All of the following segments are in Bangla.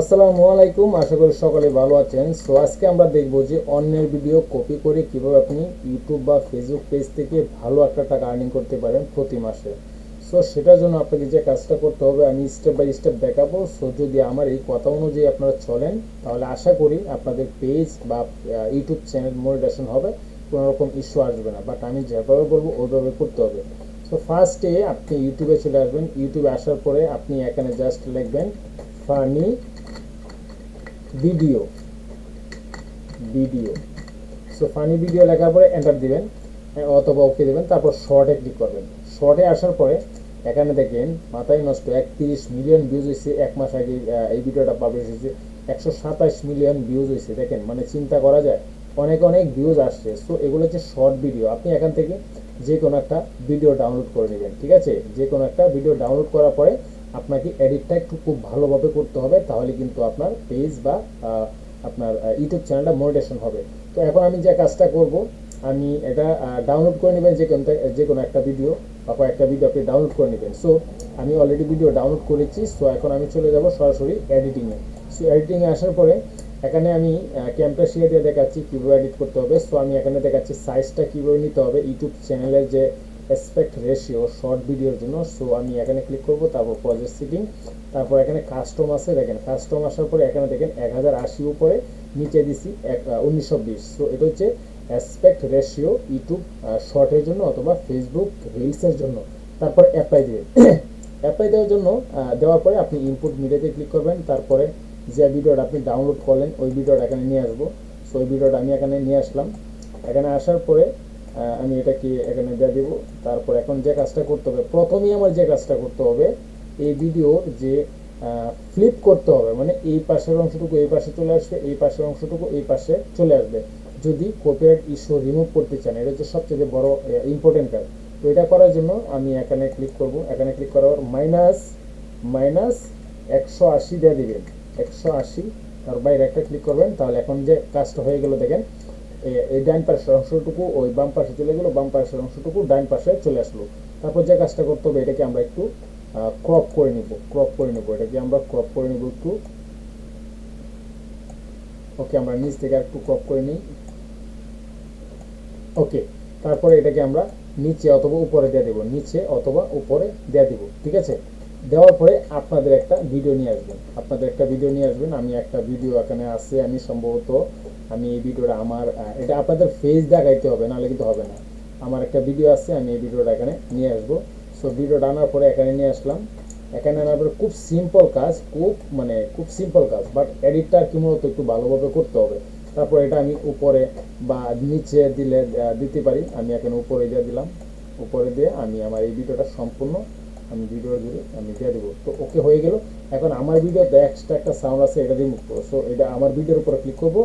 আসসালামু আলাইকুম, আশা করি সকলে ভালো আছেন। সো আজকে আমরা দেখব যে অন্যের ভিডিও কপি করে কীভাবে আপনি ইউটিউব বা ফেসবুক পেজ থেকে ভালো একটা টাকা আর্নিং করতে পারেন প্রতি মাসে। সো সেটার জন্য আপনাকে যে কাজটা করতে হবে, আমি স্টেপ বাই স্টেপ দেখাবো। সো যদি আমার এই কথা অনুযায়ী আপনারা চলেন, তাহলে আশা করি আপনাদের পেজ বা ইউটিউব চ্যানেল মনিটেশন হবে, কোনো রকম ইস্যু আসবে না। বাট আমি যেভাবে বলব, ওইভাবে করতে হবে। সো ফার্স্টে আপনি ইউটিউবে চলে আসবেন। ইউটিউবে আসার পরে আপনি এখানে জাস্ট লিখবেন funny video video so funny video লেখার পরে এন্টার দিবেন হ্যাঁ, অথবা ওকে দেবেন তারপর শর্টে ক্লিক করবেন। শর্টে আসার পরে এখানে দেখেন মাথায় নষ্ট একত্রিশ মিলিয়ন ভিউজ হয়েছে এক মাস আগে এই ভিডিওটা পাবলিশ হয়েছে একশো সাতাশ মিলিয়ন ভিউজ হয়েছে দেখেন মানে চিন্তা করা যায় অনেক অনেক ভিউজ আসছে। সো এগুলো হচ্ছে শর্ট ভিডিও আপনি এখান থেকে যে কোনো একটা ভিডিও ডাউনলোড করে নেবেন ঠিক আছে? যে কোনো একটা ভিডিও ডাউনলোড করার পরে আপনাকে এডিটটা একটু খুব ভালোভাবে করতে হবে, তাহলে কিন্তু আপনার পেজ বা আপনার ইউটিউব চ্যানেলটা মনিটেশন হবে। তো এখন আমি যে কাজটা করব, আমি এটা ডাউনলোড করে নেবেন যে কোনো যে কোনো একটা ভিডিও বা কয়েকটা ভিডিও আপনি ডাউনলোড করে নেবেন। সো আমি অলরেডি ভিডিও ডাউনলোড করেছি সো এখন আমি চলে যাব সরাসরি এডিটিংয়ে সো এডিটিংয়ে আসার পরে, এখানে আমি ক্যাম্পেশিয়া দিয়ে দেখাচ্ছি কীভাবে এডিট করতে হবে। সো আমি এখানে দেখাচ্ছি সাইজটা কীভাবে নিতে হবে ইউটিউব চ্যানেলের যে অ্যাসপেক্ট রেশিও শর্ট ভিডিওর জন্য। সো আমি এখানে ক্লিক করব, তারপর প্রজেক্ট সিটিং তারপর এখানে কাস্টম আছে। দেখেন কাস্টম আসার পরে এখানে দেখেন এক হাজার আশি উপরে, নিচে দিছি এক উনিশশো বিশ সো এটা হচ্ছে অ্যাসপেক্ট রেশিও ইউটিউব শর্টের জন্য অথবা ফেসবুক রিলসের জন্য। তারপর অ্যাপ্লাই দিবেন অ্যাপ্লাই দেওয়ার জন্য দেওয়ার পরে আপনি ইনপুট মিডিয়াতে ক্লিক করবেন। তারপরে যে ভিডিওটা আপনি ডাউনলোড করলেন, ওই ভিডিওটা এখানে নিয়ে আসব। সো ওই ভিডিওটা আমি এখানে নিয়ে আসলাম। এখানে আসার পরে আমি এটাকে এখানে দিয়ে দিব, তারপর এখন যে কাজটা করতে হবে, প্রথমেই আমার যে কাজটা করতে হবে, এই ভিডিওর যে ফ্লিপ করতে হবে মানে এই পাশের অংশটুকু এই পাশে চলে আসবে, এই পাশের অংশটুকু এই পাশে চলে আসবে। যদি কপিরাইট ইস্যু রিমুভ করতে চান, এটা হচ্ছে সবচেয়ে বড় ইম্পর্টেন্ট কাজ। তো এটা করার জন্য আমি এখানে ক্লিক করব, এখানে ক্লিক করার মাইনাস মাইনাস একশো আশি দিয়ে দিবেন। একশো আশি, তার বাইরে একটা ক্লিক করবেন, তাহলে এখন যে কাজটা হয়ে গেল, দেখেন এই ডান পাশের অংশটুকু ওই বাম পাশে চলে গেলো, বাম পাশের অংশটুকু ডান পাশে চলে আসলো। তারপর যে কাজটা করতে হবে, এটাকে আমরা একটু ক্রপ করে নিব ক্রপ করে নিব। এটাকে আমরা ক্রপ করে নিব একটু। ওকে, আমরা নিচ থেকে একটু ক্রপ করে নিই। ওকে, তারপরে এটাকে আমরা নিচে অথবা উপরে দিয়ে দেবো, নিচে অথবা উপরে দিয়ে দিব, ঠিক আছে? দেওয়ার পরে আপনাদের একটা ভিডিও নিয়ে আসবেন। আপনাদের একটা ভিডিও নিয়ে আসবেন। আমি একটা ভিডিও এখানে আছে, আমি সম্ভবত আমি এই ভিডিওটা আমার এটা আপনাদের ফেস দেখাইতে হবে, নাহলে কিন্তু হবে না। আমার একটা ভিডিও আছে, আমি এই ভিডিওটা এখানে নিয়ে আসব। সো ভিডিওটা আনার পরে এখানে নিয়ে আসলাম। এখানে আনার পরে খুব সিম্পল কাজ, খুব মানে খুব সিম্পল কাজ বাট এডিটটা কি মূলত একটু ভালোভাবে করতে হবে। তারপর এটা আমি উপরে বা নিচে দিলে দিতে পারি। আমি এখানে উপরে দিয়ে দিলাম। উপরে দিয়ে আমি আমার এই ভিডিওটা সম্পূর্ণ আমি ভিডিও দিয়ে আমি দিয়ে দেবো। তো ওকে হয়ে গেল। এখন আমার ভিডিওতে এক্সট্রা একটা সাউন্ড আছে, এটা রিমুভ করব সো এটা আমার ভিডিওর উপরে ক্লিক করব।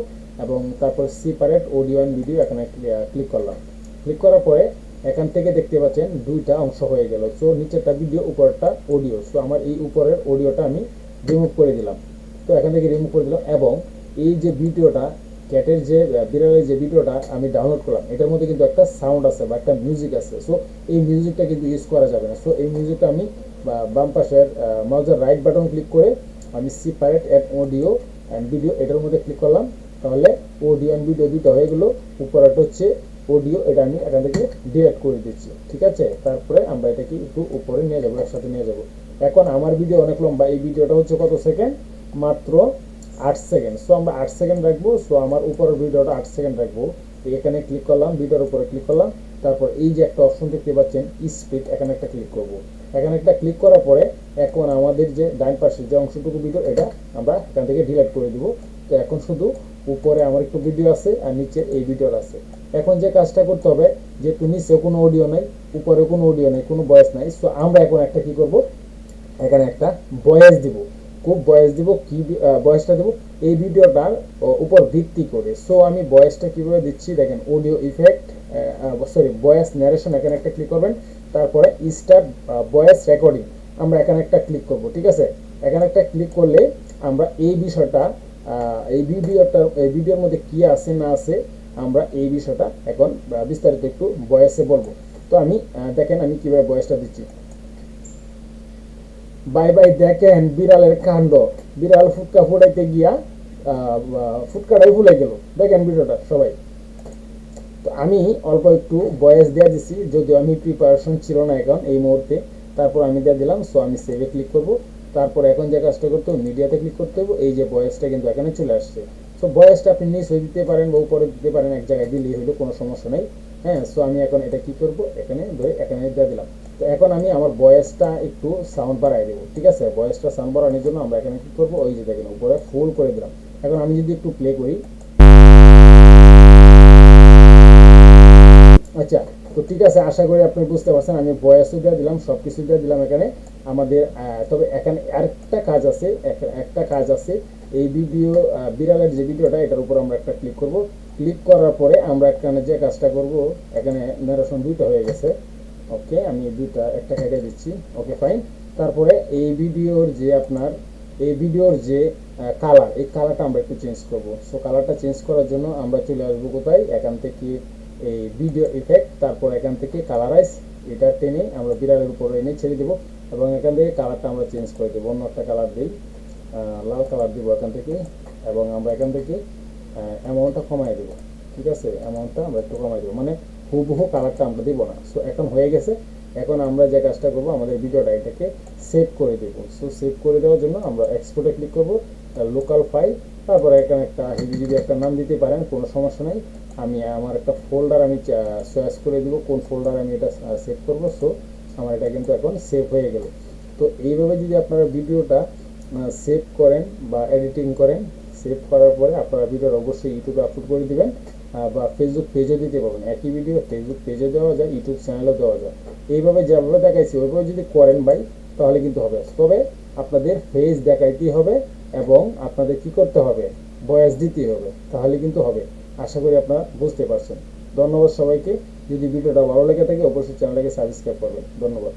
এবং তারপর সিপারেট অডিও অ্যান্ড ভিডিও এখানে ক্লিক করলাম। ক্লিক করার পরে এখান থেকে দেখতে পাচ্ছেন দুইটা অংশ হয়ে গেল। সো নিচেরটা ভিডিও উপরটা অডিও সো আমার এই উপরের অডিওটা আমি রিমুভ করে দিলাম। তো এখান থেকে রিমুভ করে দিলাম এবং এই যে ভিডিওটা, ক্যাটের যে বিড়ালের যে ভিডিওটা আমি ডাউনলোড করলাম, এটার মধ্যে কিন্তু একটা সাউন্ড আছে বা একটা মিউজিক আছে। সো এই মিউজিকটা কিন্তু ইউজ করা যাবে না। সো এই মিউজিকটা আমি বাম পাশের মাউজের রাইট বাটন ক্লিক করে আমি separate add audio and video এটার মধ্যে ক্লিক করলাম। তাহলে অ্যান্ড ভিডিও দুটো হয়ে গেলো উপরেটা হচ্ছে অডিও এটা আমি এখান থেকে ডিলেট করে দিচ্ছি। ঠিক আছে? তারপরে আমরা এটাকে একটু উপরে নিয়ে যাব, একসাথে নিয়ে যাব। এখন আমার ভিডিও অনেক লম্বা, এই ভিডিওটা হচ্ছে কত সেকেন্ড মাত্র আট সেকেন্ড সো আমরা আট সেকেন্ড রাখব। সো আমার উপরের ভিডিওটা আট সেকেন্ড রাখব। এখানে ক্লিক করলাম, ভিডিওর উপরে ক্লিক করলাম। তারপর এই যে একটা অপশন দেখতে পাচ্ছেন স্পিড এখানে একটা ক্লিক করব। এখানে একটা ক্লিক করার পরে এখন আমাদের যে ডান পাশের যে অংশটুকু ভিডিও এটা আমরা এখান থেকে ডিলিট করে দিব। তো এখন শুধু উপরে আমার একটু ভিডিও আছে আর নিচে এই ভিডিওর আছে। এখন যে কাজটা করতে হবে, যে তুমি সে কোনো অডিও নাই, উপরে কোনো অডিও নেই, কোনো বয়স নাই সো আমরা এখন একটা কি করব? এখানে একটা ভয়েস দিব। খুব বয়স দিব, কি ভয়েসটা দেব? এই ভিডিওটার উপর ভিত্তি করে। সো আমি বয়সটা কীভাবে দিচ্ছি? দেখেন audio effect sorry voice narration এখানে একটা ক্লিক করবেন। তারপরে স্টার্ট ভয়েস রেকর্ডিং আমরা এখানে একটা ক্লিক করব, ঠিক আছে? এখানে একটা ক্লিক করলে আমরা এই বিষয়টা এই ভিডিওটা এই ভিডিওর মধ্যে কি আছে না আছে আমরা এই বিষয়টা এখন বিস্তারিত একটু ভয়েসে বলব। তো আমি দেখেন আমি কীভাবে ভয়েসটা দিচ্ছি। বাই বাই দেখেন বিড়ালের কাণ্ড। বিড়াল ফুটকা ফুটাইতে গিয়া ফুটকাটাই ভুলে গেল। দেখেন ভিডিওটা সবাই। তো আমি অল্প একটু বয়স দেওয়া দিছি, যদিও আমি প্রিপারেশন ছিল না এখন এই মুহূর্তে। তারপর আমি দিয়ে দিলাম সো আমি সেভে ক্লিক করব। তারপর এখন যে কাজটা করতে হবে মিডিয়াতে ক্লিক করতে হবে, এই যে বয়সটা কিন্তু এখানে চলে আসছে। সো বয়সটা আপনি নিচে দিতে পারেন বা উপরে দিতে পারেন, এক জায়গায় দিলেই হলো, কোনো সমস্যা নেই। হ্যাঁ সো আমি এখন এটা কি করব? এখানে ধরে, এখানে দিয়ে দিলাম। তো এখন আমি আমার বয়সটা একটু সাউন্ড বাড়াই দেবো, ঠিক আছে? বয়সটা সাউন্ড বাড়ানোর জন্য আমরা এখানে কি করব? ওই যে দেখেন, উপরে ফুল করে দিলাম। এখন আমি যদি একটু প্লে করি। আচ্ছা তো ঠিক আছে, আশা করি আপনি বুঝতে পারছেন। আমি বয়সও দিয়ে দিলাম সব কিছু দিয়ে দিলাম এখানে। আমাদের তবে এখানে একটা কাজ আছে এক- একটা কাজ আছে। এই ভিডিও বিড়ালের যে ভিডিওটা, এটার উপর আমরা একটা ক্লিক করব। ক্লিক করার পরে আমরা এখানে যে কাজটা করব, এখানে নারেশন দুইটা হয়ে গেছে। ওকে আমি দুইটা, একটা কেটে দিচ্ছি। ওকে ফাইন তারপরে এই ভিডিওর যে আপনার, এই ভিডিওর যে কালার এই কালারটা আমরা একটু চেঞ্জ করব। সো কালারটা চেঞ্জ করার জন্য আমরা চলে আসব কোথায়? এখান থেকে এই ভিডিও ইফেক্ট তারপর এখান থেকে কালারাইজ এটা টেনে আমরা বিড়ালের উপরে এনে ছেড়ে দেবো। এবং এখান থেকে কালারটা আমরা চেঞ্জ করে দেবো, অন্য একটা কালার দিই। লাল কালার দিব এখান থেকে এবং আমরা এখান থেকে অ্যামাউন্টটা কমাই দেবো, ঠিক আছে? অ্যামাউন্টটা আমরা একটু কমাই দেবো মানে হুবহু কালারটা আমরা দিব না। সো এখন হয়ে গেছে। এখন আমরা যে কাজটা করব, আমাদের ভিডিওটা এটাকে সেভ করে দেবো। সো সেভ করে দেওয়ার জন্য আমরা এক্সপোর্টে ক্লিক করব লোকাল ফাইল তারপরে এখানে একটা হিবি যদি একটা নাম দিতে পারেন, কোনো সমস্যা নেই। আমি, আমার একটা ফোল্ডার আমি চয়েস করে দিব, কোন ফোল্ডার আমি এটা সেভ করব। সো আমার এটা কিন্তু এখন সেভ হয়ে গেল। তো এইভাবে যদি আপনারা ভিডিওটা সেভ করেন বা এডিটিং করেন সেভ করার পরে আপনারা ভিডিওটা অবশ্যই ইউটিউবে আপলোড করে দেবেন বা ফেসবুক পেজও দিতে পারবেন। একই ভিডিও ফেসবুক পেজে দেওয়া যায় ইউটিউব চ্যানেলও দেওয়া যায়। এইভাবে যেভাবে দেখাইছি, ওইভাবে যদি করেন ভাই, তাহলে কিন্তু হবে। তবে আপনাদের ফেস দেখাইতেই হবে এবং আপনাদের কি করতে হবে? বয়স দিতেই হবে। তাহলে কিন্তু হবে। আশা করি আপনারা বুঝতে পারছেন। ধন্যবাদ সবাইকে। যদি ভিডিওটা ভালো লেগে থাকে অবশ্যই চ্যানেলটাকে সাবস্ক্রাইব করবেন। ধন্যবাদ।